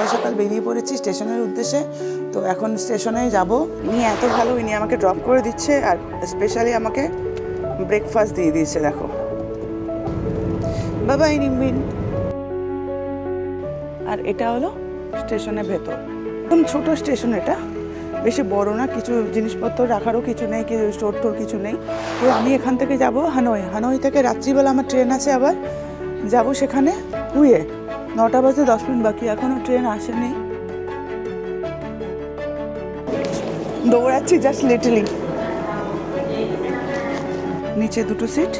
সকাল সকাল বেরিয়ে পড়েছি স্টেশনের উদ্দেশ্যে। তো এখন স্টেশনে যাব। ইনি এত ভালো ইনি আমাকে ড্রপ করে দিচ্ছে আর স্পেশালি আমাকে ব্রেকফাস্ট দিয়ে দিয়েছে, দেখো। বাবা নিম্বিন আর এটা হলো স্টেশনের ভেতর। একদম ছোট স্টেশন এটা। বেশি বড় না, কিছু জিনিসপত্র রাখারও কিছু নেই, কিছু স্টোর টোর কিছু নেই। তো আমি এখান থেকে যাব হানয় হানয় থেকে রাত্রিবেলা আমার ট্রেন আছে আবার। যাব সেখানে হুয়ে নটা বাজে দশ মিনিট বাকি এখনও ট্রেন আসেনি। দৌড়াচ্ছি জাস্ট লিটলি নিচে দুটো সিট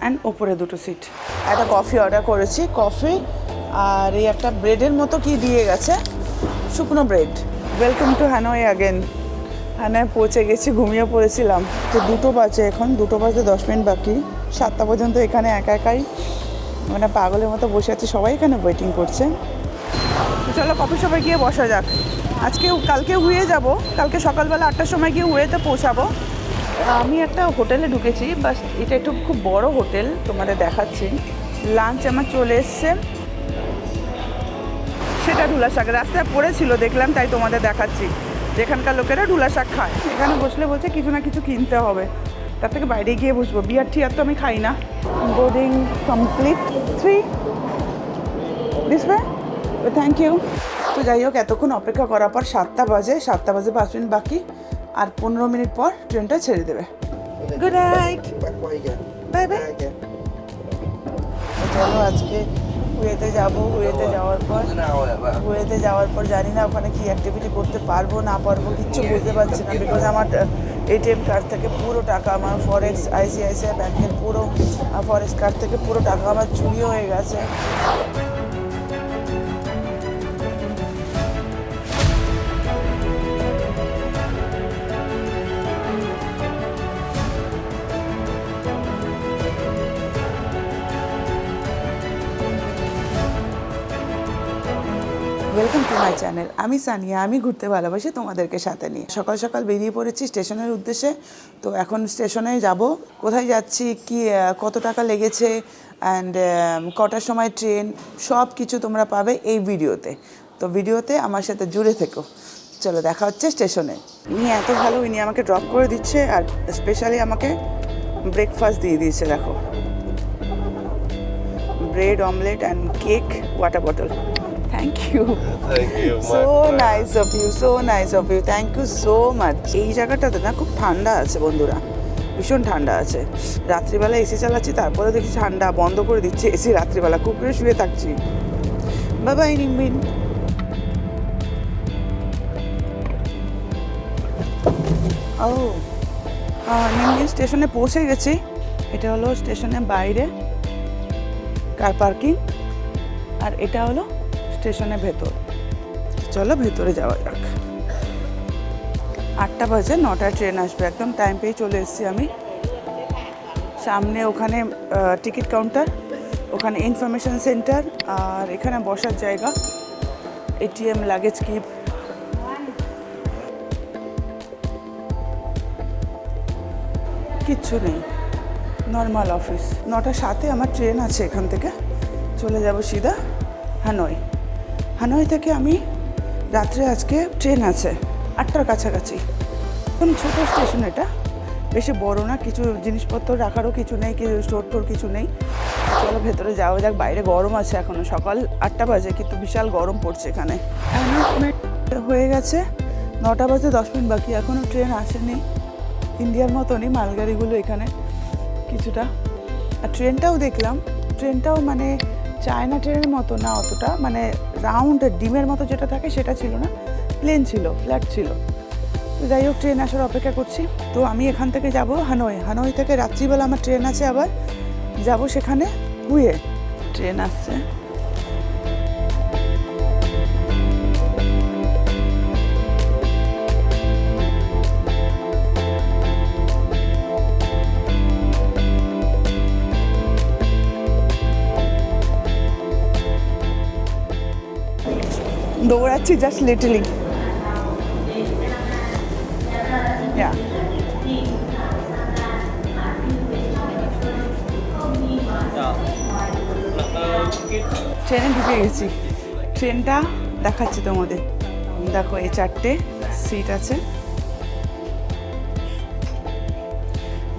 অ্যান্ড ওপরে দুটো সিট একটা কফি অর্ডার করেছি কফি আর এই একটা ব্রেডের মতো কি দিয়ে গেছে? শুকনো bread welcome to Hanoi again Hanoi পৌঁছে গেছি, ঘুমিয়ে পড়েছিলাম। তো দুটো বাজে এখন, দুটো বাজে দশ মিনিট বাকি। সাতটা পর্যন্ত এখানে একা একাই। মানে পাগলের মতো বসে আছে, সবাই এখানে ওয়েটিং করছে। চলো কফি শপে গিয়ে বসা যাক। আজকে কালকে হুয়ে যাব, কালকে সকালবেলা আটটার সময় গিয়ে হুয়েতে পৌঁছাবো। আমি একটা হোটেলে ঢুকেছি, বাস এটা একটু খুব বড় হোটেল, তোমাদের দেখাচ্ছি। লাঞ্চ আমার চলে এসছে। সেটা ঢুলা শাক, রাস্তায় পড়েছিল, দেখলাম, তাই তোমাদের দেখাচ্ছি। যেখানকার লোকেরা ঢুলা শাক খায়। এখানে বসলে বলছে, কিছু না কিছু কিনতে হবে। তার থেকে বাইরে গিয়ে বসবো। বিয়ার টিয়ার তো আমি খাই না। Boarding complete three this way thank you তো যাই হোক, এতক্ষণ অপেক্ষা করার পর সাতটা বাজে সাতটা বাজে পাঁচ মিনিট বাকি। আর পনেরো মিনিট পর ট্রেনটা ছেড়ে দেবে। গুড নাইট বাই বাই চলো আজকে হুয়েতে যাব। হুয়েতে যাওয়ার পর হুয়েতে যাওয়ার পর জানি না ওখানে কি অ্যাক্টিভিটি করতে পারব, না পারব, কিচ্ছু বুঝতে পারছি না বিকজ আমার এটিএম কার্ড থেকে পুরো টাকা আমার ফরেক্স আইসিআইসিআই ব্যাংকের পুরো ফরেক্স কার্ড থেকে পুরো টাকা আমার চুরি হয়ে গেছে। মাই চ্যানেল আমি সানিয়া, আমি ঘুরতে ভালোবাসি তোমাদেরকে সাথে নিয়ে। সকাল সকাল বেরিয়ে পড়েছি স্টেশনের উদ্দেশ্যে, তো এখন স্টেশনে যাব। কোথায় যাচ্ছি, কি কত টাকা লেগেছে অ্যান্ড কটার সময় ট্রেন সব কিছু তোমরা পাবে এই ভিডিওতে। তো ভিডিওতে আমার সাথে জুড়ে থেকো। চলো, দেখা হচ্ছে স্টেশনে। ইনি এত ভালো, ইনি আমাকে ড্রপ করে দিচ্ছে, আর স্পেশালি আমাকে ব্রেকফাস্ট দিয়ে দিয়েছে, দেখো। Bread omelette and cake water bottle thank you. So nice of you so nice of you thank you so much এই জায়গাটাতে না খুব ঠান্ডা আছে বন্ধুরা ভীষণ ঠান্ডা আছে। রাত্রিবেলা এসি চালাচ্ছি তারপরে দেখি ঠান্ডা বন্ধ করে দিচ্ছে এসি রাত্রিবেলা। কুকুরে শুয়ে থাকছি। বাবা নিম্বিন ও নিম্বিন স্টেশনে পৌঁছে গেছি। এটা হলো স্টেশনের বাইরে কার পার্কিং। আর এটা হলো স্টেশনের ভেতর। চলো ভেতরে যাওয়া যাক। আটটা বাজে, নটায় ট্রেন আসবে, একদম টাইম পেয়ে চলে এসেছি আমি। সামনে ওখানে টিকিট কাউন্টার ওখানে ইনফরমেশন সেন্টার আর এখানে বসার জায়গা এটিএম লাগেজ কিপ কিচ্ছু নেই নর্মাল অফিস নটা সাথে আমার ট্রেন আছে এখান থেকে। চলে যাব সিধা, হানয়। হানয় থেকে আমি রাত্রে আজকে ট্রেন আছে, আটটার কাছাকাছি। এখন ছোটো স্টেশন এটা। বেশি বড় না, কিছু জিনিসপত্র রাখারও কিছু নেই, কিছু স্টোর টোর কিছু নেই। চলো ভেতরে যাওয়া যাক, বাইরে গরম আছে এখনও সকাল আটটা বাজে, কিন্তু বিশাল গরম পড়ছে এখানে। অ্যানাউন্সমেন্ট হয়ে গেছে, নটা বাজে দশ মিনিট বাকি এখনও ট্রেন আসেনি। ইন্ডিয়ার মতনই মালগাড়িগুলো এখানে কিছুটা। আর ট্রেনটাও দেখলাম, ট্রেনটাও মানে চায়না ট্রেনের মতো না অতটা মানে রাউন্ড ডিমের মতো যেটা থাকে সেটা ছিল না প্লেন ছিল ফ্ল্যাট ছিল। তো যাই হোক ট্রেন আসার অপেক্ষা করছি। তো আমি এখান থেকে যাব হানয় হানয় থেকে রাত্রিবেলা আমার ট্রেন আছে আবার। যাব সেখানে হুয়ে ট্রেন আসছে। দৌড়াচ্ছি জাস্ট লিটলি ট্রেনে ঢুকে গেছি। ট্রেনটা দেখাচ্ছি তোমাদের। দেখো, এই চারটে সিট আছে।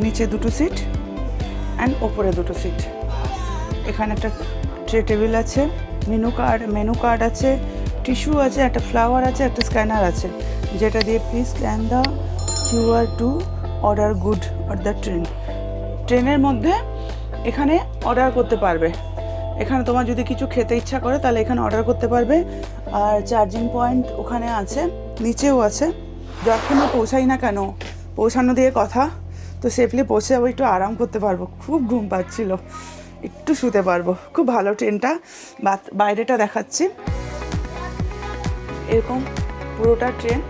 নিচে দুটো সিট অ্যান্ড ওপরে দুটো সিট এখানে একটা ট্রে টেবিল আছে মেনু কার্ড মেনু কার্ড আছে টিস্যু আছে, একটা ফ্লাওয়ার আছে, একটা স্ক্যানার আছে। যেটা দিয়ে please scan the QR to order good or the train ট্রেনের মধ্যে এখানে অর্ডার করতে পারবে। এখানে তোমার যদি কিছু খেতে ইচ্ছা করে, তাহলে এখানে অর্ডার করতে পারবে। আর চার্জিং পয়েন্ট ওখানে আছে, নিচেও আছে। যখনই পৌঁছাই না কেন, পৌঁছানো দিয়ে কথা, তো সেফলি পৌঁছে যাব, একটু আরাম করতে পারব। খুব ঘুম পাচ্ছিল, একটু শুতে পারব। খুব ভালো ট্রেনটা বাইরেটা দেখাচ্ছি। এরকম পুরোটা ট্রেন।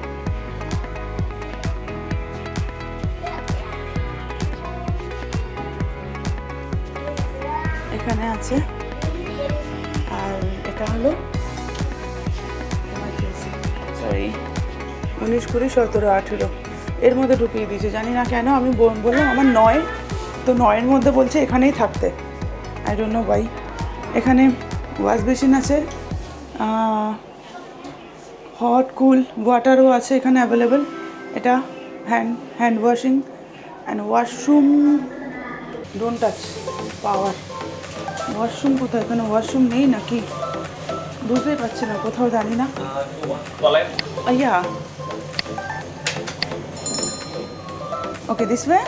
এখানে আছে। আর এটা হলো সরি, উনিশ কুড়ি সতেরো আঠেরো। এর মধ্যে ঢুকিয়ে দিয়েছে। জানি না কেন, আমি বল- বললাম আমার নয়, তো নয়ের মধ্যে বলছে এখানেই থাকতে। আই ডোন্ট নো বাই এখানে ওয়াশ বেসিন আছে। হট কুল ওয়াটারও আছে এখানে অ্যাভেলেবেল এটা hand hand washing and washroom don't touch power washroom কোথায়? এখানে ওয়াশরুম নেই নাকি? বুঝতেই পারছি না, কোথাও জানি না। Yeah okay this way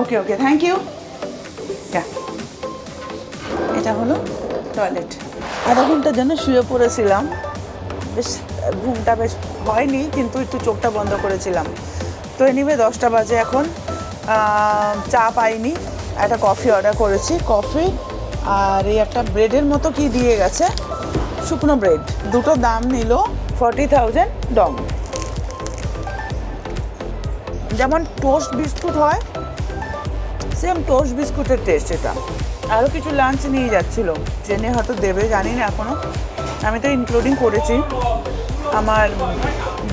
okay okay thank you এটা হলো টয়লেট আধা ঘণ্টার জন্য শুয়ে পড়েছিলাম। বেশ ঘুমটা বেশ হয়নি, কিন্তু একটু চোখটা বন্ধ করেছিলাম। তো এনিবে দশটা বাজে এখন। চা পাইনি, একটা কফি অর্ডার করেছি কফি আর এই একটা ব্রেডের মতো কি দিয়ে গেছে? শুকনো ব্রেড দুটো দাম নিল ফর্টি থাউজেন্ড ডং যেমন টোস্ট বিস্কুট হয় সেম টোস্ট বিস্কুটের টেস্ট এটা। আরও কিছু লাঞ্চ নিয়ে যাচ্ছিল ট্রেনে হয়তো দেবে, জানি না এখনও আমি তো ইনক্লুডিং করেছি। আমার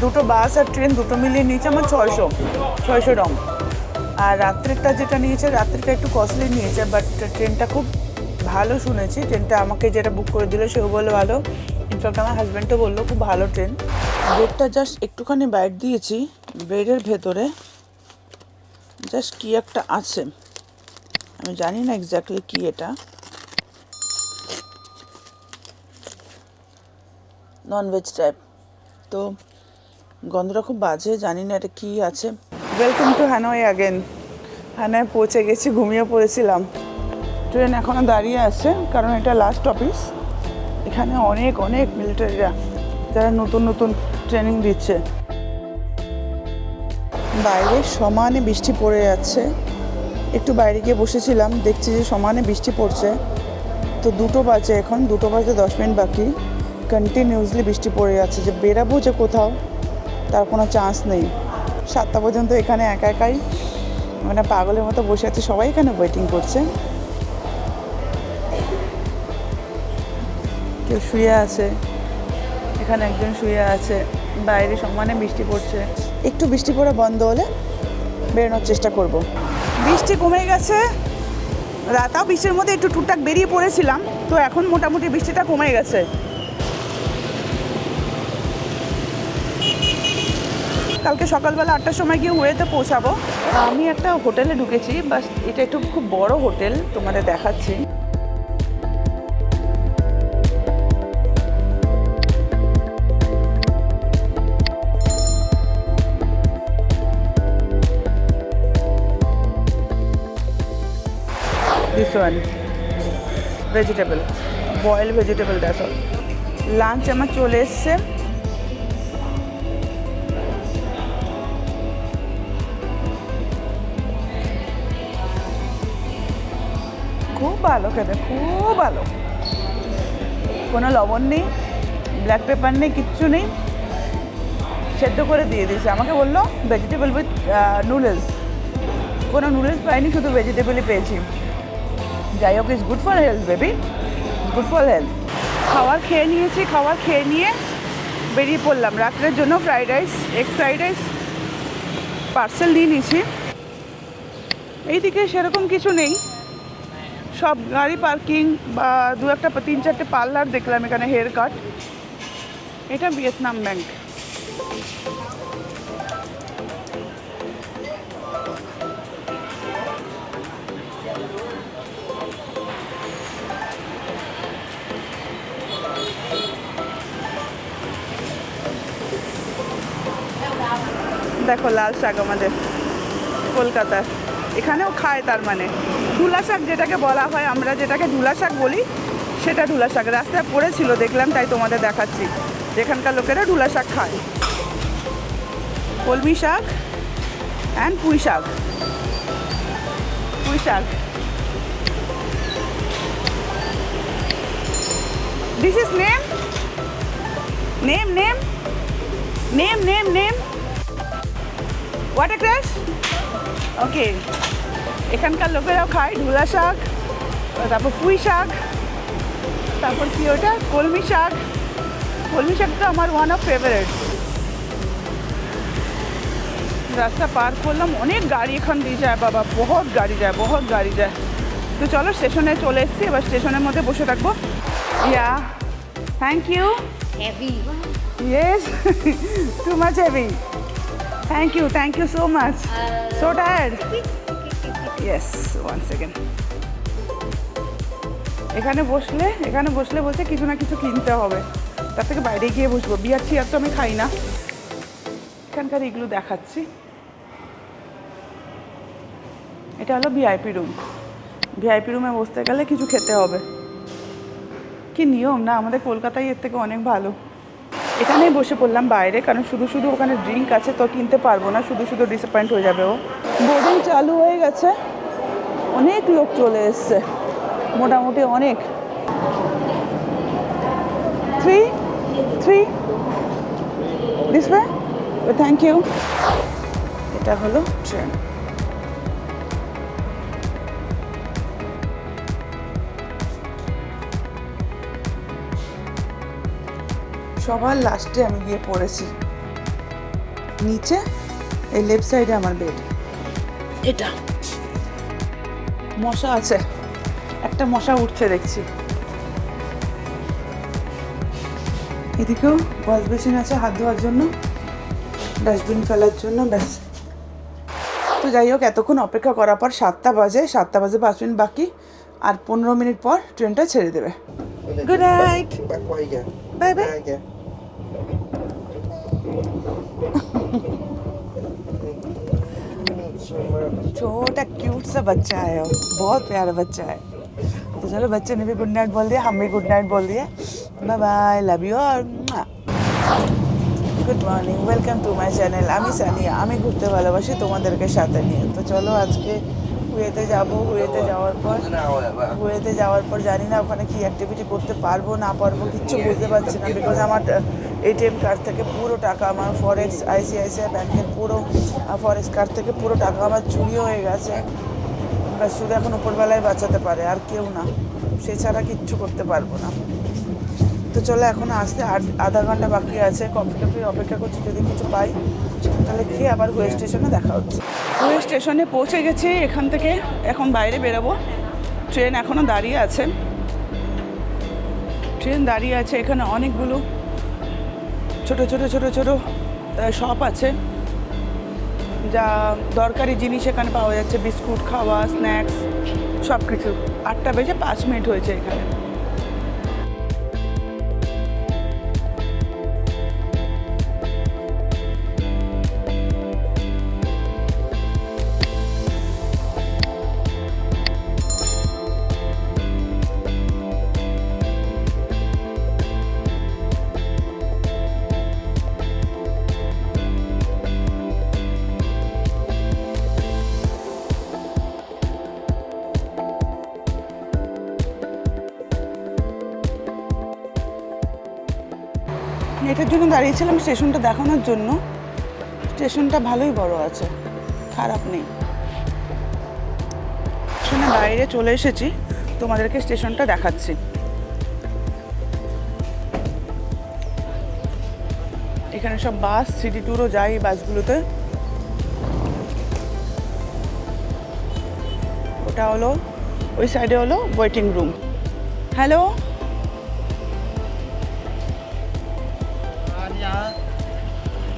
দুটো বাস আর ট্রেন দুটো মিলিয়ে নিয়েছে আমার ছয়শো ছয়শো রং। আর রাত্রেরটা যেটা নিয়েছে রাত্রেরটা একটু কস্টলি নিয়েছে বাট ট্রেনটা খুব ভালো শুনেছি। ট্রেনটা আমাকে যেটা বুক করে দিল, সেও বলল ভালো। ইনফ্যাক্ট আমার হাজব্যান্ডও বলল, খুব ভালো ট্রেন। ব্রেডটা জাস্ট একটুখানি বাইট দিয়েছি ব্রেডের ভেতরে। জাস্ট কী একটা আছে, আমি জানি না এক্স্যাক্টলি কি এটা। ননভেজ টাইপ তো গন্ধটা খুব বাজে জানি না এটা কী আছে। Welcome to Hanoi again Hanoi পৌঁছে গেছি, ঘুমিয়ে পড়েছিলাম। ট্রেন এখনও দাঁড়িয়ে আছে, কারণ এটা লাস্ট অফিস এখানে অনেক অনেক মিলিটারিরা যারা নতুন নতুন ট্রেনিং দিচ্ছে। বাইরে সমানে বৃষ্টি পড়ে যাচ্ছে। একটু বাইরে গিয়ে বসেছিলাম, দেখছি যে সমানে বৃষ্টি পড়ছে। তো দুটো বাজে এখন, দুটো বাজে দশ মিনিট বাকি। কন্টিনিউসলি বৃষ্টি পড়ে যাচ্ছে, যে বেরাবো যে কোথাও, তার কোনো চান্স নেই। সাতটা পর্যন্ত এখানে একা একাই মানে পাগলের মতো বসে আছে, সবাই এখানে ওয়েটিং করছে। কেউ শুয়ে আছে, এখানে একজন শুয়ে আছে, বাইরে সমানে বৃষ্টি পড়ছে। একটু বৃষ্টি পড়া বন্ধ হলে বেরোনোর চেষ্টা করব। বৃষ্টি কমে গেছে, রাতাও বৃষ্টির মধ্যে একটু টুকটাক বেরিয়ে পড়েছিলাম, তো এখন মোটামুটি বৃষ্টিটা কমে গেছে। কালকে সকালবেলা আটটার সময় গিয়ে ওয়েতে পৌঁছাবো। আমি একটা হোটেলে ঢুকেছি, বাস এটা একটু খুব বড় হোটেল তোমাদের দেখাচ্ছি। This one, vegetable, boiled lunch আমার চলে এসছে। ভালো খেতে, খুব ভালো। কোনো লবণ নেই ব্ল্যাক পেপার নেই, কিচ্ছু নেই। সেদ্ধ করে দিয়ে দিয়েছে। আমাকে বলল ভেজিটেবল উইথ নুডলস কোনো নুডলস পাইনি, শুধু ভেজিটেবলই পেয়েছি। যাই হোক is good for health baby good for health খাবার খেয়ে নিয়েছি খাবার খেয়ে নিয়ে বেরিয়ে পড়লাম। রাত্রের জন্য fried rice egg fried rice parcel নিয়ে নিয়েছি। এইদিকে সেরকম কিছু নেই। সব গাড়ি পার্কিং বা দু একটা তিন চারটে পার্লার দেখলাম এখানে হেয়ার কাট এটা ভিয়েতনাম ব্যাংক। দেখো লাল শাক আমাদের কলকাতার। এখানেও খায় তার মানে। ধুলা শাক যেটাকে বলা হয়, আমরা যেটাকে ধুলা শাক বলি, সেটা ধুলা শাক রাস্তায় পড়েছিল, দেখলাম, তাই তোমাদের দেখাচ্ছি। যেখানকার লোকেরা ধুলা শাক খায়। কলমি শাক অ্যান্ড পুঁই শাক। পুঁই শাক। This is name name name name name name watercress okay এখানকার লোকেরাও খায় ঢুলা শাক তারপর পুঁই শাক তারপর কি ওটা কলমি শাক কলমি শাক তো আমার ওয়ান অফ ফেভারেট রাস্তা পার করলাম অনেক গাড়ি এখান দিয়ে যায় বাবা বহুত গাড়ি যায় বহুত গাড়ি যায় তো চলো স্টেশনে চলে এসেছি এবার স্টেশনের মধ্যে বসে থাকব yeah thank you heavy. Yes, too much heavy. Thank you, thank you so much. So tired. Yes, one second. এখানে বসলে এখানে বসলে বলছে কিছু না কিছু কিনতে হবে। তার থেকে বাইরে গিয়ে বসবো। বিয়ার চিয়ার তো আমি খাই না। এখানকার এগুলো দেখাচ্ছি। এটা হলো ভিআইপি রুম ভিআইপি রুমে বসতে গেলে কিছু খেতে হবে। কি নিয়ম না? আমাদের কলকাতায় এর থেকে অনেক ভালো। এখানেই বসে পড়লাম বাইরে কারণ শুধু শুধু ওখানে ড্রিঙ্ক আছে তো কিনতে পারব না। শুধু শুধু ডিসঅ্যাপয়েন্ট হয়ে যাবে ও। বোর্ডিং চালু হয়ে গেছে। অনেক লোক চলে এসছে। মোটামুটি অনেক। Three three this thank you এটা হলো ট্রেন সবার লাস্টে আমি গিয়ে পড়েছি। নিচে, এই লেফট সাইডে আমার বেড এটা। মশা আছে। একটা মশা উঠছে দেখছি। এদিকেও ওয়াশ বেসিন আছে হাত ধোয়ার জন্য ডাস্টবিন ফেলার জন্য ব্যাস। তো যাই হোক এতক্ষণ অপেক্ষা করার পর সাতটা বাজে সাতটা বাজে পাঁচ মিনিট বাকি আর পনেরো মিনিট পর ট্রেনটা ছেড়ে দেবে। Good night. Bác quay छोटा क्यूट सा बच्चा है वो बहुत प्यारा बच्चा है तो चलो बच्चे ने भी गुड नाइट बोल दिया हम भी गुड नाइट बोल दिया बाय बाय लव यू और good morning welcome to my channel আমি সানিয়া আমি ঘুরতে ভালোবাসি তোমাদেরকে সাথে নিয়ে তো চলো আজকে হুয়েতে যাব হুয়েতে যাওয়ার পর? হুয়েতে যাওয়ার পর জানি না ওখানে কি অ্যাক্টিভিটি করতে পারব না পারব কিচ্ছু বুঝতে পারছি না বিকজ আমার এটিএম কার্ড থেকে পুরো টাকা আমার ফরেক্স আইসিআইসিআই ব্যাংকের পুরো ফরেক্স কার্ড থেকে পুরো টাকা আমার চুরি হয়ে গেছে। শুধু এখন উপরবেলায় বাঁচাতে পারে আর কেউ না। সে ছাড়া কিচ্ছু করতে পারব না। তো চলো এখন আসতে আধা ঘণ্টা বাকি আছে। কফি টফি অপেক্ষা করছি যদি কিছু পাই। তাহলে খেয়ে আবার হুয়ে স্টেশনে দেখা হচ্ছে। হুয়ে স্টেশনে পৌঁছে গেছি, এখান থেকে এখন বাইরে বেরোবো। ট্রেন এখনও দাঁড়িয়ে আছে। ট্রেন দাঁড়িয়ে আছে, এখানে অনেকগুলো ছোট ছোট ছোট ছোট শপ আছে। যা দরকারি জিনিস এখানে পাওয়া যাচ্ছে, বিস্কুট, খাওয়া স্ন্যাক্স সব কিছু আটটা বেজে পাঁচ মিনিট হয়েছে এখানে। এটার জন্য দাঁড়িয়েছিলাম স্টেশনটা দেখানোর জন্য। স্টেশনটা ভালোই বড় আছে, খারাপ নেই। স্টেশনের বাইরে চলে এসেছি, তোমাদেরকে স্টেশনটা দেখাচ্ছি। এখানে সব বাস, সিটি ট্যুরও যায় এই বাসগুলোতে। ওটা হলো, ওই সাইডে হলো waiting room hello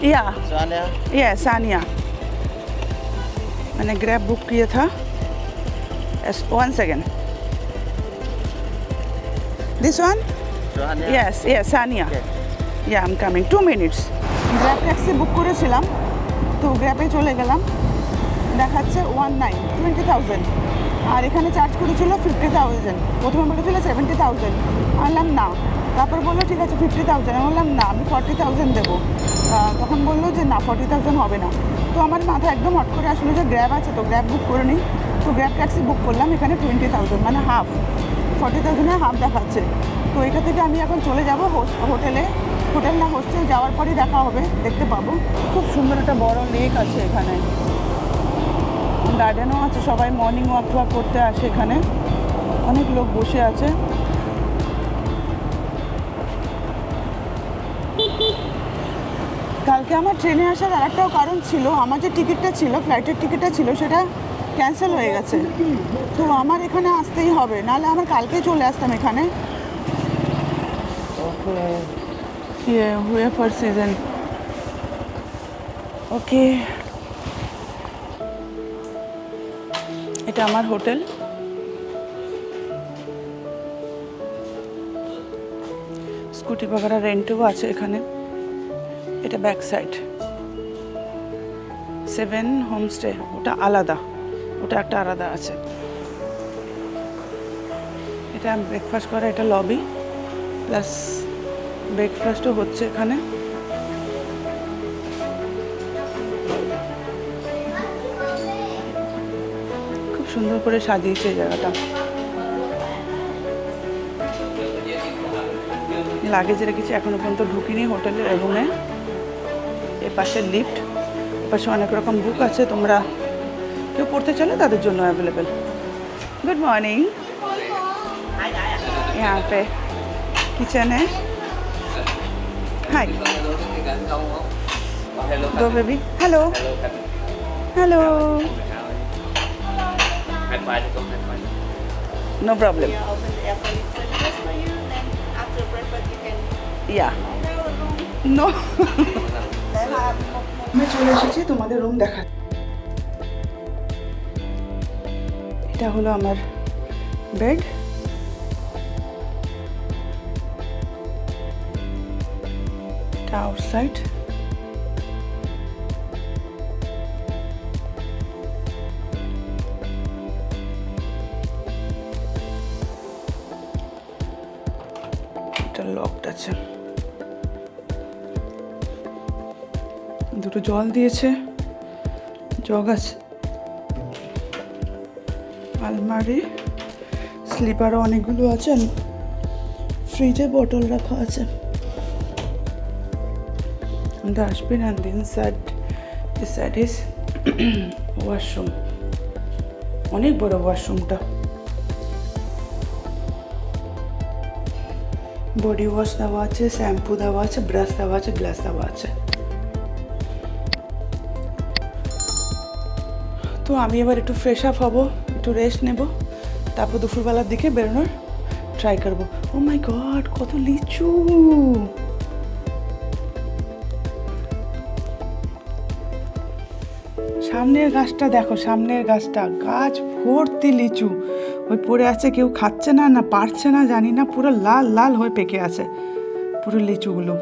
या Soalnya ये सानिया मैंने ग्रैब बुक किया था one second this one soalnya yes yes Sania yeah I'm coming two minutes grab taxi book করেছিলাম তো গ্র্যাবে চলে গেলাম দেখাচ্ছে ওয়ান নাইন টোয়েন্টি থাউজেন্ড আর এখানে চার্জ করেছিল ফিফটি থাউজেন্ড প্রথমে বলেছিল সেভেন্টি থাউজেন্ড বললাম না তারপর বললো ঠিক আছে ফিফটি থাউজেন্ড আমি বললাম না আমি ফর্টি থাউজেন্ড দেবো আহ, তখন বলল যে, না ফর্টি থাউজেন্ড হবে না। তো আমার মাথা একদম হট করে আসলো যে গ্র্যাব আছে তো গ্র্যাব বুক করে নিই। তো গ্র্যাব ট্যাক্সি বুক করলাম, এখানে টোয়েন্টি থাউজেন্ড মানে হাফ ফর্টি থাউজেন্ডের হাফ দেখাচ্ছে। তো এটা থেকে আমি এখন চলে যাব হোটেলে। হোটেল না হোস্টেল যাওয়ার পরই দেখা হবে, দেখতে পাবো। খুব সুন্দর একটা বড় লেক আছে এখানে। গার্ডেনও আছে, সবাই মর্নিং ওয়াক ওয়াক করতে আসে এখানে। অনেক লোক বসে আছে। কালকে আমার ট্রেনে আসার আর একটাও কারণ ছিল, আমার যে টিকিটটা ছিল ফ্লাইটের টিকিটটা ছিল, সেটা ক্যান্সেল হয়ে গেছে। তো আমার এখানে আসতেই হবে, নাহলে আমার কালকেই চলে আসতাম এখানে। ইয়ে ফর সিজন ওকে এটা আমার হোটেল। স্কুটি বাগারা রেন্টও আছে এখানে। এটা ব্যাক সাইড সেভেন হোমস্টে ওটা আলাদা। ওটা একটা আলাদা আছে। এটা ব্রেকফাস্ট করা, এটা লবি প্লাস ব্রেকফাস্টও হচ্ছে এখানে। খুব সুন্দর করে সাজিয়েছে জায়গাটা। লাগেজ রেখেছি এখনও পর্যন্ত ঢুকিনি হোটেলের রুমে পাশে লিফট এ পাশে অনেক রকম বুক আছে তোমরা কেউ পড়তে চাইলে তাদের জন্য অ্যাভেলেবেল गुड मॉर्निंग यहाँ पे किचन है हाय दो baby hello hello no problem open the আমি চলে এসেছি তোমাদের রুম দেখা এটা হলো আমার বেড আউটসাইড একটা লকড আছে। দুটো জল দিয়েছে, জগ আছে। আলমারি, স্লিপারও অনেকগুলো আছে ফ্রিজে বটল রাখা আছে। ডাস্টবিন অ্যান্ড দিন side this side is washroom অনেক বড় ওয়াশরুমটা বডি ওয়াশ দেওয়া আছে শ্যাম্পু দেওয়া আছে ব্রাশ দেওয়া আছে গ্লাস দেওয়া আছে। তো আমি এবার একটু ফ্রেশ আপ হব, একটু রেস্ট নেব। তারপর দুপুরবেলার দিকে বেরোনোর ট্রাই করব। ও মাই গড কত লিচু! সামনের গাছটা দেখো, সামনের গাছটা, গাছ ভর্তি লিচু। ওই পড়ে আছে, কেউ খাচ্ছে না না পারছে না, জানি না, পুরো লাল লাল হয়ে পেকে আছে পুরো লিচুগুলো।